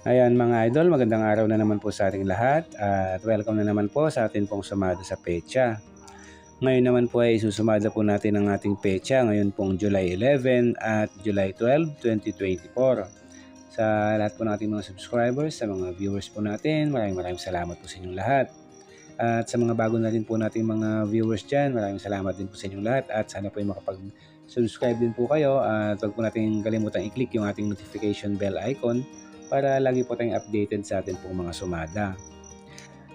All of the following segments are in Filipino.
Ayan mga idol, magandang araw na naman po sa ating lahat at welcome na naman po sa atin pong sumada sa pecha. Ngayon naman po ay susumada po natin ang ating pecha ngayon pong July 11 at July 12, 2024. Sa lahat po nating mga subscribers, sa mga viewers po natin, maraming maraming salamat po sa inyong lahat. At sa mga bago natin po nating mga viewers dyan, maraming salamat din po sa inyong lahat at sana po ay makapag-subscribe din po kayo at huwag po natin kalimutan i-click yung ating notification bell icon para lagi po tayong updated sa ating pong mga sumada.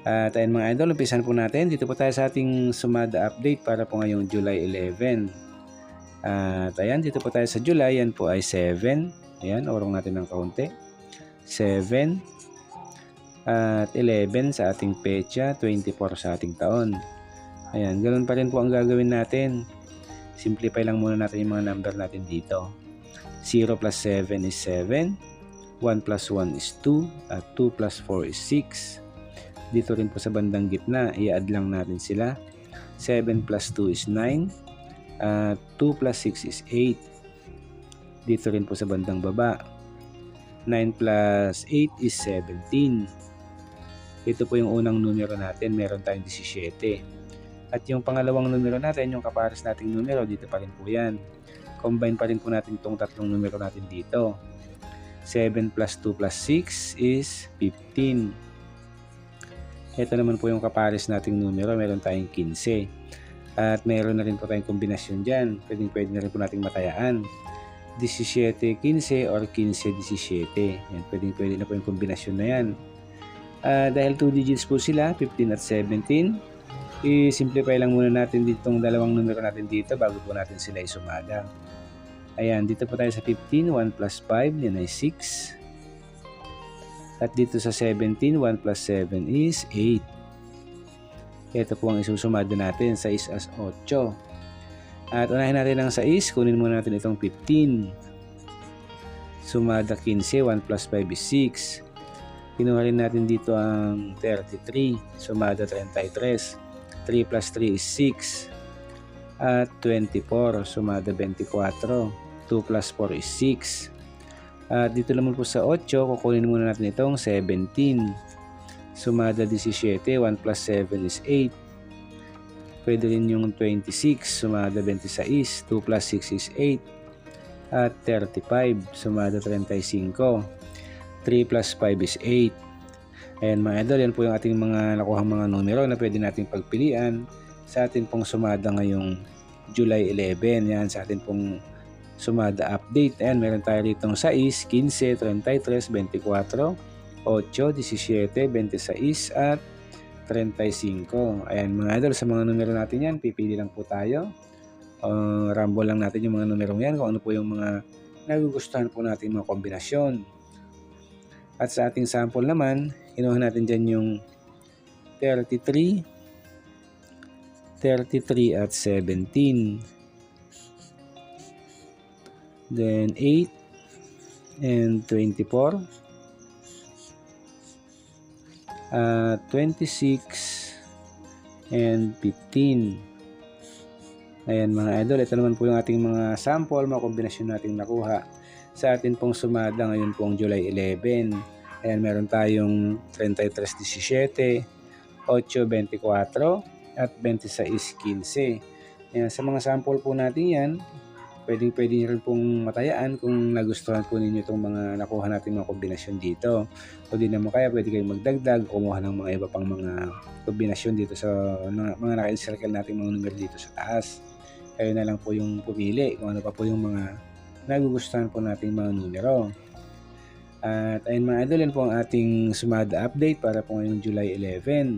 At ayun mga idol, umpisan po natin. Dito po tayo sa ating sumada update para po ngayong July 11. At ayan, dito po tayo sa July. Yan po ay 7. Ayan, orong natin ng kaunti. 7. At 11 sa ating pecha. 24 sa ating taon. Ayan, ganun pa rin po ang gagawin natin. Simplify lang muna natin yung mga number natin dito. 0 plus 7 is 7. 1 plus 1 is 2 at 2 plus 4 is 6. Dito rin po sa bandang gitna, i-add lang natin sila. 7 plus 2 is 9 at 2 plus 6 is 8. Dito rin po sa bandang baba, 9 plus 8 is 17. Ito po yung unang numero natin, meron tayong 17. At yung pangalawang numero natin, yung kapares nating numero, dito pa rin po yan. Combine pa rin po natin itong tatlong numero natin dito. 7 plus 2 plus 6 is 15. Ito naman po yung kapares nating numero. Meron tayong 15. At meron na rin po tayong kombinasyon dyan. Pwedeng pwede na rin po nating matayaan. 17-15 or 15-17. Yan, pwedeng pwede na po yung kombinasyon na yan. Uh, dahil 2 digits po sila, 15 at 17, i-simplify lang muna natin ditong dalawang numero natin dito bago po natin sila isumada. Ayan, dito po tayo sa 15, 1 plus 5, yan ay 6. At dito sa 17, 1 plus 7 is 8. Ito po ang isusumada natin, 6 as 8. At unahin natin ang 6, kunin muna natin itong 15. Sumada 15, 1 plus 5 is 6. Kinuha rin natin dito ang 33, sumada 33. 3 plus 3 is 6. At 24, sumada 24. 2 plus 4 is 6. At dito naman po sa 8, kukunin muna natin itong 17. Sumada 17, 1 plus 7 is 8. Pwede rin yung 26, sumada 26, 2 plus 6 is 8. At 35, sumada 35. 3 plus 5 is 8. Ayan mga idol, yan po yung ating mga nakuhang mga numero na pwede nating pagpilian sa ating pong sumada ngayong July 11. Yan sa ating pong sumada update. Ayan, meron tayo rito 6, 15, 33, 24, 8, 17, 26 at 35. Ayan mga idol, sa mga numero natin yan, pipili lang po tayo. Uh, ramble lang natin yung mga numero yan kung ano po yung mga nagugustuhan po natin mga kombinasyon. At sa ating sample naman, kinuha natin dyan yung 33, 33 at 17 then 8 and 24 uh, 26 and 15 ayan mga idol ito naman po yung ating mga sample mga kombinasyon natin nakuha sa atin pong sumada ngayon pong July 11 ayan meron tayong 33-17 8-24 at 26-15 ayan sa mga sample po natin yan pwedeng pwede nyo rin pong matayaan kung nagustuhan po ninyo itong mga nakuha natin mga kombinasyon dito. O di naman kaya pwede kayong magdagdag kumuha ng mga iba pang mga kombinasyon dito sa mga, mga naka-encircle natin mga numero dito sa taas. Kayo na lang po yung pumili kung ano pa po yung mga nagugustuhan po nating mga numero. At ayun mga idol, yan po ang ating sumada update para po ngayong July 11.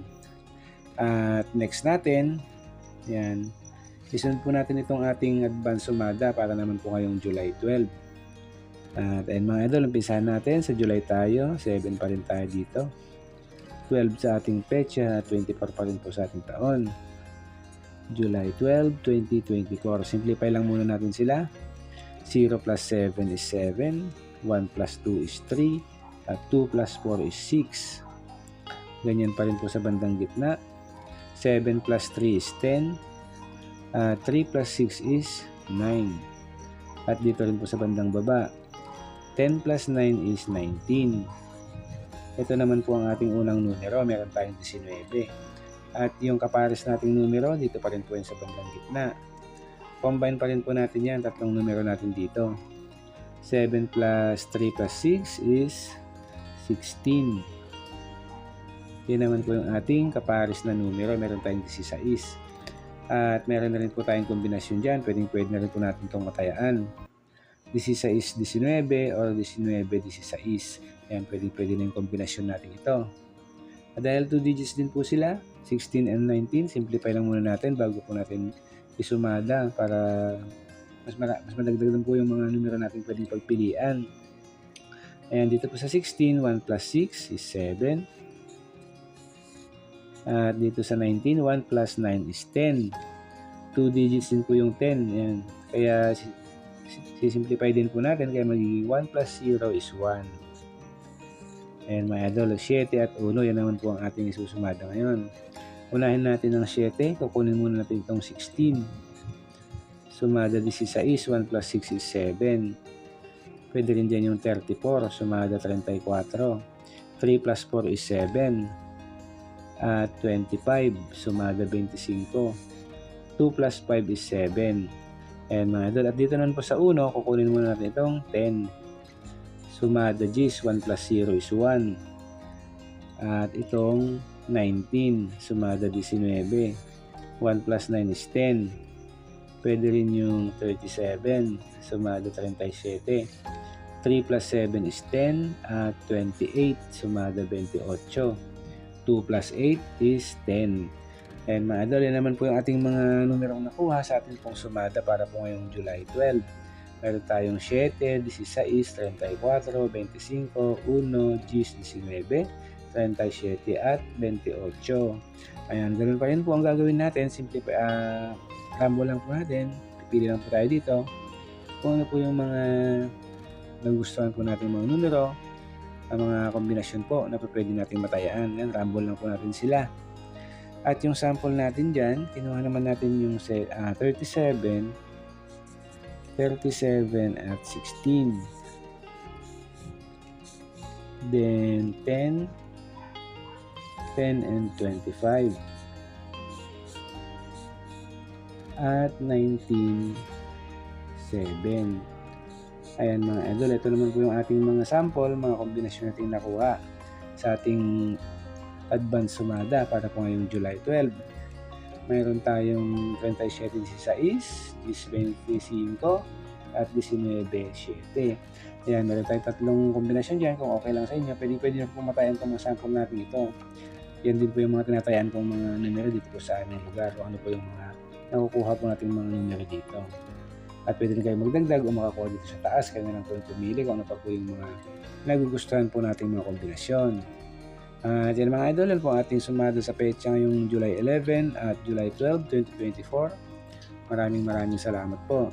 At next natin, yan, Isunod po natin itong ating advance sumada para naman po ngayong July 12. At ayun mga idol, umpisahan natin. Sa July tayo, 7 pa rin tayo dito. 12 sa ating pecha, 24 pa rin po sa ating taon. July 12, 2024. Simplify lang muna natin sila. 0 plus 7 is 7. 1 plus 2 is 3. At 2 plus 4 is 6. Ganyan pa rin po sa bandang gitna. 7 plus 3 is 10 uh, 3 plus 6 is 9. At dito rin po sa bandang baba, 10 plus 9 is 19. Ito naman po ang ating unang numero, meron tayong 19. At yung kapares nating numero, dito pa rin po yan sa bandang gitna. Combine pa rin po natin yan, tatlong numero natin dito. 7 plus 3 plus 6 is 16. Yan naman po yung ating kapares na numero, meron tayong 16. At meron na rin po tayong kombinasyon dyan, pwedeng pwede na rin po natin itong matayaan. 16-19 or 19-16. Yan, pwede, pwede na yung kombinasyon natin ito. At dahil 2 digits din po sila, 16 and 19, simplify lang muna natin bago po natin isumada para mas, mara, mas madagdagan po yung mga numero natin pwedeng pagpilian. Ayan, dito po sa 16, 1 plus 6 is 7. At dito sa 19, 1 plus 9 is 10. 2 digits din po yung 10. Ayan. Kaya sisimplify din po natin kaya magiging 1 plus 0 is 1. And mga idol, 7 at 1, yan naman po ang ating isusumada ngayon. Unahin natin ang 7, kukunin muna natin itong 16. Sumada 16, 1 plus 6 is 7. Pwede rin dyan yung 34, sumada 34. 3 plus 4 is 7. At 25, sumada 25. 2 plus 5 is 7. And mga idol, at dito naman po sa 1, kukunin muna natin itong 10. Sumada G's, 1 plus 0 is 1. At itong 19, sumada 19. 1 plus 9 is 10. Pwede rin yung 37, sumada 37. 3 plus 7 is 10 at 28, sumada 28. 2 plus 8 is 10. And mga idol, naman po yung ating mga numerong nakuha sa ating pong sumada para po ngayong July 12. Meron tayong 7, 16, 34, 25, 1, 19, 37 at 28. Ayan, ganun pa rin po ang gagawin natin. Simple pa, uh, rambo lang po natin. Pipili lang po tayo dito. Kung ano po yung mga nagustuhan po natin mga numero, ang mga kombinasyon po na pwede natin matayaan. Yan, rumble lang po natin sila. At yung sample natin dyan, kinuha naman natin yung uh, 37, 37 at 16. Then 10, 10 and 25. At 19, 7. Ayan mga idol, ito naman po yung ating mga sample, mga kombinasyon natin nakuha sa ating advance sumada para po ngayong July 12. Mayroon tayong 37 16, 25 at 19 Ayan, meron tayong tatlong kombinasyon dyan. Kung okay lang sa inyo, pwede pwede na po matayan itong mga sample natin ito. Yan din po yung mga tinatayan kong mga numero dito po sa aming lugar. O ano po yung mga nakukuha po natin mga numero dito. At pwede rin kayo magdagdag o makakuha dito sa taas. Na lang po pumili kung ano pa po yung mga nagugustuhan po natin mga kombinasyon. At yan mga idol, yan po ang ating sumado sa petsa ngayong July 11 at July 12, 2024. Maraming maraming salamat po.